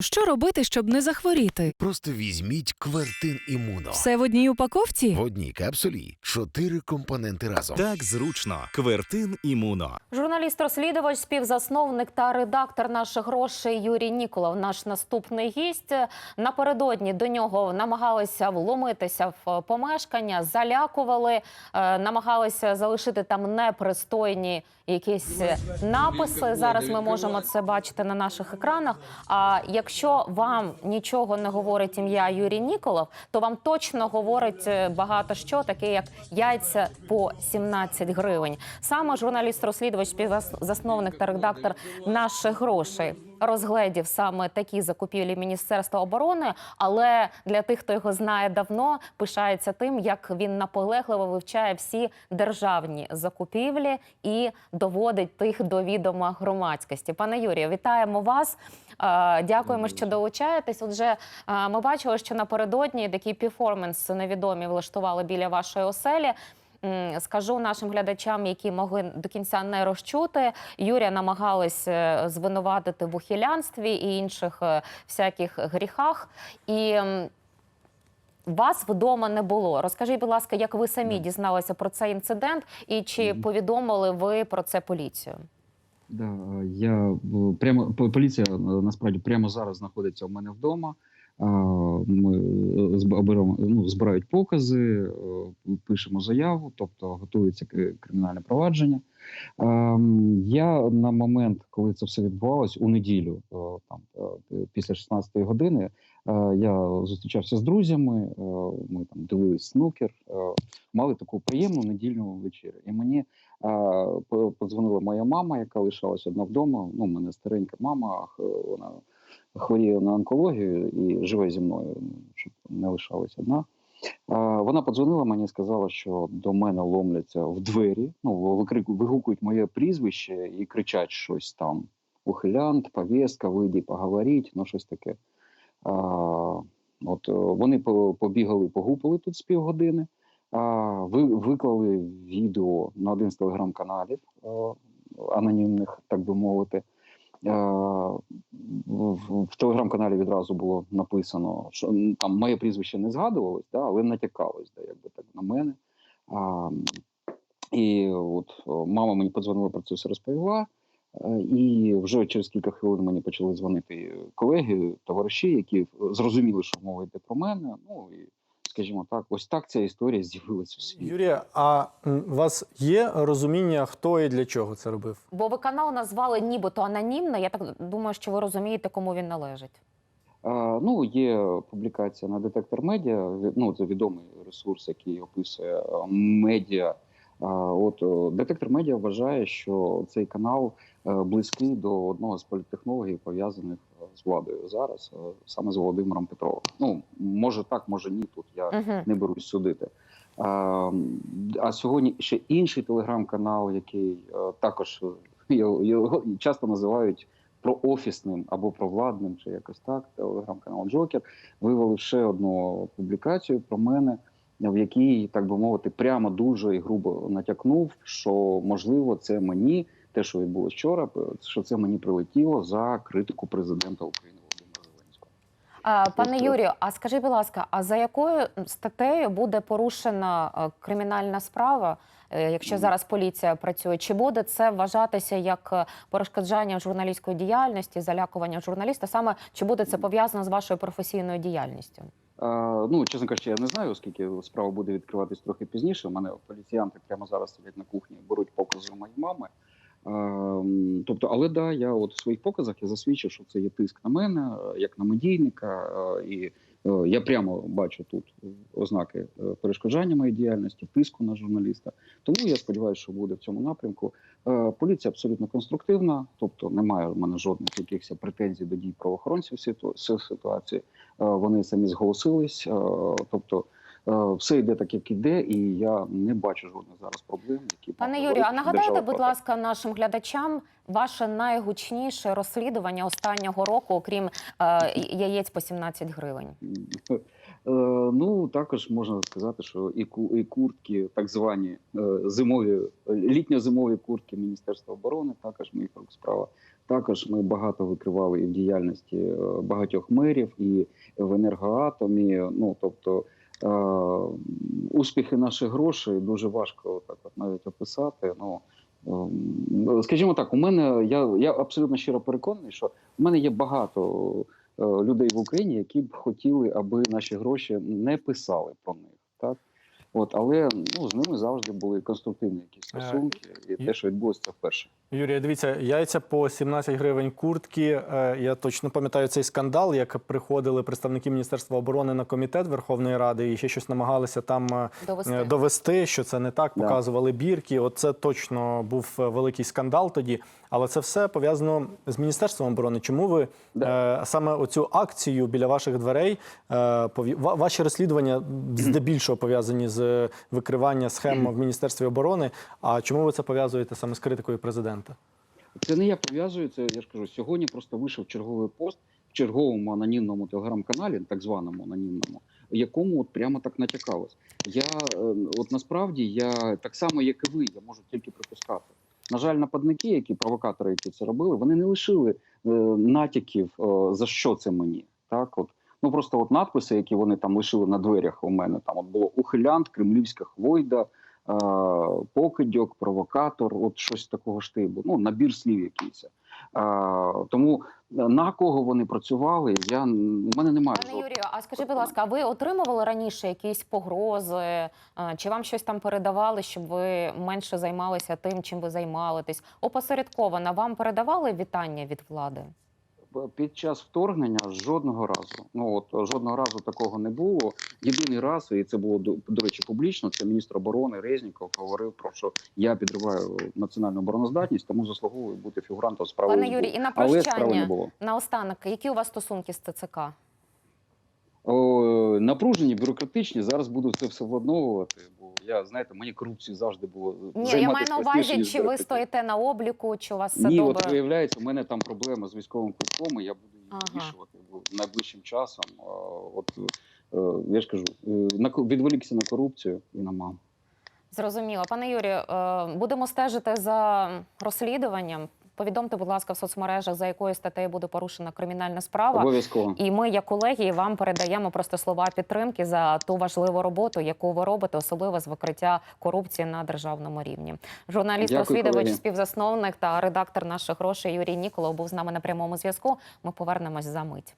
Що робити, щоб не захворіти? Просто візьміть квертин імуно. Все в одній упаковці? В одній капсулі чотири компоненти разом. Так зручно. Квертин імуно. Журналіст-розслідувач, співзасновник та редактор наших грошей Юрій Ніколов, наш наступний гість. Напередодні до нього намагалися вломитися в помешкання, залякували, е, намагалися залишити там непристойні якісь написи. Зараз ми можемо це бачити на наших екранах. А якщо вам нічого не говорить ім'я Юрій Ніколов, то вам точно говорить е, багато що, таке як яйця по 17 гривень. Саме журналіст-розслідувач, співзасновник та редактор наших грошей розгледів саме такі закупівлі Міністерства оборони. Але для тих, хто його знає давно, пишається тим, як він наполегливо вивчає всі державні закупівлі і доводить тих до відома громадськості. Пане Юрію, вітаємо вас. Е, Дякуємо, що долучаєтесь. Отже, е, ми бачили, що напередодні такий перформанс невідомі влаштували біля вашої оселі. Скажу нашим глядачам, які могли до кінця не розчути. Юрія намагались е, звинуватити в ухилянстві і інших е, всяких гріхах. І вас вдома не було. Розкажіть, будь ласка, як ви самі дізналися про цей інцидент, і чи повідомили ви про це поліцію? Да, я прямо поліція е, насправді прямо зараз знаходиться у мене вдома. Ми е, зб- ну, збирають покази, е, пишемо заяву, тобто готується кримінальне провадження. Я на момент, коли це все відбувалось, у неділю, е, там після 16-ї години, я зустрічався з друзями. Ми там дивились снукер, мали таку приємну недільну вечерю. І мені подзвонила моя мама, яка лишалась одна вдома. Ну, у мене старенька мама, вона хворіє на онкологію і живе зі мною, ну, щоб не лишалась одна. Вона подзвонила мені і сказала, що до мене ломляться в двері. Ну, вигукують моє прізвище і кричать щось там: ухилянт, повістка, вийди, поговоріть, ну щось таке. От е, вони по- побігали, погупали тут з півгодини. А, ви виклали відео на один з телеграм-каналів е, анонімних, так би мовити. Е, в, телеграм-каналі відразу було написано, що там моє прізвище не згадувалось, да, але натякалось, да, якби так на мене. А, і от мама мені подзвонила про це все розповіла. Е, І вже через кілька хвилин мені почали дзвонити колеги, товариші, які зрозуміли, що мова йде про мене. Ну і скажімо так, ось так ця історія з'явилася у світі. Юрія, а у вас є розуміння, хто і для чого це робив? Бо ви канал назвали нібито анонімно. Я так думаю, що ви розумієте, кому він належить. А, ну, є публікація на Детектор Медіа. Ну, це відомий ресурс, який описує медіа. А, от Детектор Медіа вважає, що цей канал е, близький до одного з політтехнологів, пов'язаних з владою зараз, е, саме з Володимиром Петровим. Ну, може так, може ні. Тут я Угу. не берусь судити. А, а сьогодні ще інший телеграм-канал, який е, також е, його, його часто називають проофісним або провладним, чи якось так. Телеграм-канал Джокер вивели ще одну публікацію про мене, в якій, так би мовити, прямо дуже і грубо натякнув, що можливо це мені, те, що відбулося вчора, що це мені прилетіло за критику президента України Володимира Зеленського. А, Пане Тобто- Юрію, а скажіть, будь ласка, а за якою статтею буде порушена е, кримінальна справа, е, якщо зараз поліція працює? Чи буде це вважатися як е, перешкоджання журналістської діяльності, залякування журналіста? Саме чи буде це пов'язано з вашою професійною діяльністю? Ну, чесно кажучи, я не знаю, оскільки справа буде відкриватись трохи пізніше. У мене поліціянти прямо зараз сидять на кухні, беруть покази у моєї мами. А, м, тобто, але да, я от в своїх показах я засвідчив, що це є тиск на мене, е, як на медійника, е, і е, я прямо бачу тут ознаки перешкоджання моєї діяльності, тиску на журналіста. Тому я сподіваюся, що буде в цьому напрямку. Поліція абсолютно конструктивна, тобто немає в мене жодних якихось претензій до дій правоохоронців ситуації. Вони самі зголосились. Тобто все йде так, як іде, і я не бачу жодних зараз проблем, які Пане Юрію, а нагадайте, будь ласка, нашим глядачам ваше найгучніше розслідування останнього року, окрім е, яєць по 17 гривень. Е, ну, також можна сказати, що і, і куртки, так звані е, зимові, літньо-зимові куртки Міністерства оборони, також моїх рук справа. Також ми багато викривали і в діяльності е, багатьох мерів, і в енергоатомі. Ну, тобто, е, успіхи наших грошей дуже важко так от навіть описати. Ну, ем, скажімо так, у мене я, я абсолютно щиро переконаний, що в мене є багато е, людей в Україні, які б хотіли, аби наші гроші не писали про них. Так? От, але ну, з ними завжди були конструктивні якісь Е, стосунки, і і- те, що відбулося, це вперше. Юрія, дивіться, яйця по 17 гривень куртки. Е, Я точно пам'ятаю цей скандал, як приходили представники Міністерства оборони на комітет Верховної Ради і ще щось намагалися там е, Довести. довести, що це не так. Да. Показували бірки. От це точно був великий скандал тоді. Але це все пов'язано з міністерством оборони. Чому ви е, саме оцю акцію біля ваших дверей е, пові- ваші розслідування здебільшого пов'язані з викривання схем в міністерстві оборони? А чому ви це пов'язуєте саме з критикою президента? Це не я пов'язую, це я ж кажу. Сьогодні просто вийшов черговий пост в черговому анонімному телеграм-каналі, так званому анонімному, якому от прямо так натякалось. Я е, от насправді я так само, як і ви, я можу тільки припускати. На жаль, нападники, які провокатори, які це робили, вони не лишили е, натяків е, за що це мені. Так, от ну просто от надписи, які вони там лишили на дверях. У мене там от було ухилянт, кремлівська хвойда. е, Покидьок, провокатор, от щось такого штибу. Ну набір слів якийсь. Е, Тому на кого вони працювали, я у мене немає Пане жодного. Юрію, а скажіть, будь ласка, ви отримували раніше якісь погрози? е, Чи вам щось там передавали, щоб ви менше займалися тим, чим ви займаєтесь? Опосередковано вам передавали вітання від влади? Під час вторгнення жодного разу. Ну от жодного разу такого не було. Єдиний раз, і це було до, речі, публічно. Це міністр оборони Резніков говорив про що я підриваю національну обороноздатність, тому заслуговую бути фігурантом справи. Пане Юрій, і на прощання було. наостанок, які у вас стосунки з ТЦК? О, напружені, бюрократичні. Зараз буду це все владновувати. Я знаєте, мені корупцію завжди було Ні, я маю на увазі, чи ви стоїте на обліку, чи у вас все Ні, добре? от виявляється, у мене там проблема з військовим квитком, і я буду її Ага. вирішувати найближчим часом. От е, я ж кажу, е, відволікся на корупцію і на маму. Зрозуміло. Пане Юрію, е, будемо стежити за розслідуванням. Повідомте, будь ласка, в соцмережах, за якою статтею буде порушена кримінальна справа. Обов'язково. І ми, як колеги, вам передаємо просто слова підтримки за ту важливу роботу, яку ви робите, особливо з викриття корупції на державному рівні. Журналіст, розслідувач, співзасновник та редактор наших грошей Юрій Ніколов був з нами на прямому зв'язку. Ми повернемось за мить.